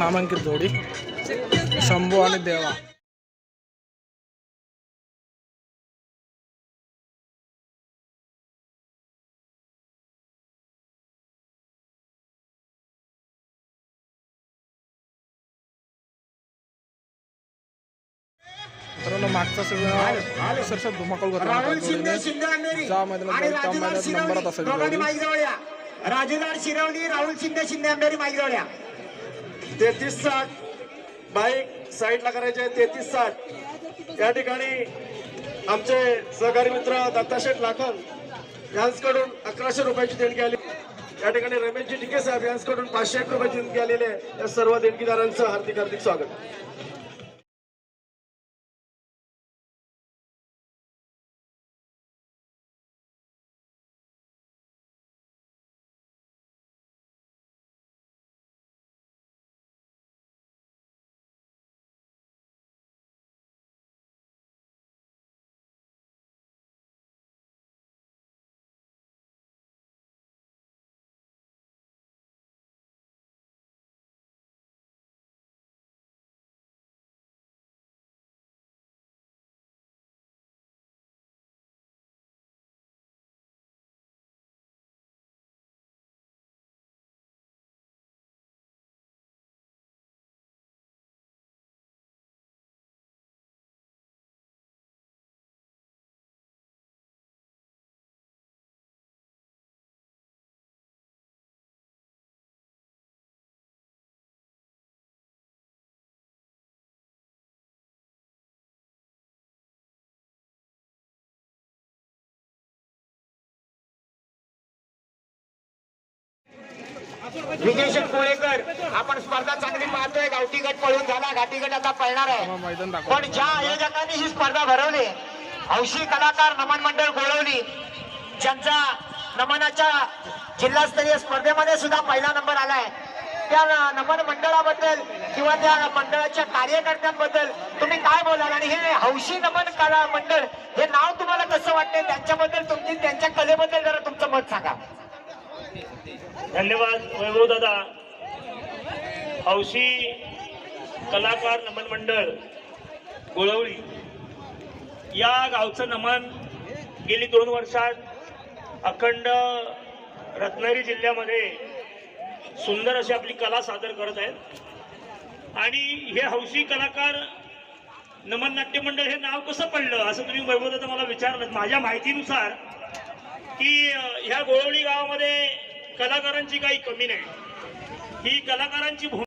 नामांकित जोडी शंभू आणि देवा. मित्रांनो मागचा अक्षरशः करतो राजूदार शिरवली. नंबरात असेल राजूदार राहुल शिंदे शिंदे अंधेरी माईक जवळया तेहतीस साठ. बाईक साईडला करायचे तेहतीस साठ. या ठिकाणी आमचे सहकारी मित्र दत्ताशेठ लाखन यांच्याकडून अकराशे रुपयाची देणगी आली. या ठिकाणी रमेशजी ठिके साहेब यांच्याकडून पाचशे एक रुपयाची देणगी आलेली आहे. या सर्व देणगीदारांचं हार्दिक हार्दिक स्वागत. विजय कोळेकर आपण स्पर्धा चांगली पाहतोय. गावठी गट पळून झाला. घाटी गट आता पळणार आहे. पण ज्या आयोजकांनी ही स्पर्धा भरवली हौशी कलाकार नमन मंडळ गोळवली ज्यांचा नमनाच्या जिल्हास्तरीय स्पर्धेमध्ये सुद्धा पहिला नंबर आलाय त्या नमन मंडळाबद्दल किंवा त्या मंडळाच्या कार्यकर्त्यांबद्दल तुम्ही काय बोलाल? आणि हे हौशी नमन कला मंडळ हे नाव तुम्हाला कसं वाटतंय? त्यांच्याबद्दल तुमची त्यांच्या कलेबद्दल जरा तुमचं मत सांगा. धन्यवाद वैभव दादा. हौशी कलाकार नमन मंडळ गोळवळी. या गावचं नमन गेली दोन वर्षात अखंड रत्नागिरी जिल्ह्यामध्ये सुंदर अशी आपली कला सादर करत आहेत. आणि हे हौशी कलाकार नमन नाट्य मंडळ हे नाव कसं पडलं? असं तुम्ही वैभव दादा मला विचारलं माझ्या माहितीनुसार की ह्या गोळवली गावामध्ये कलाकारांची काही कमी नाही. ही कलाकारांची भूमिका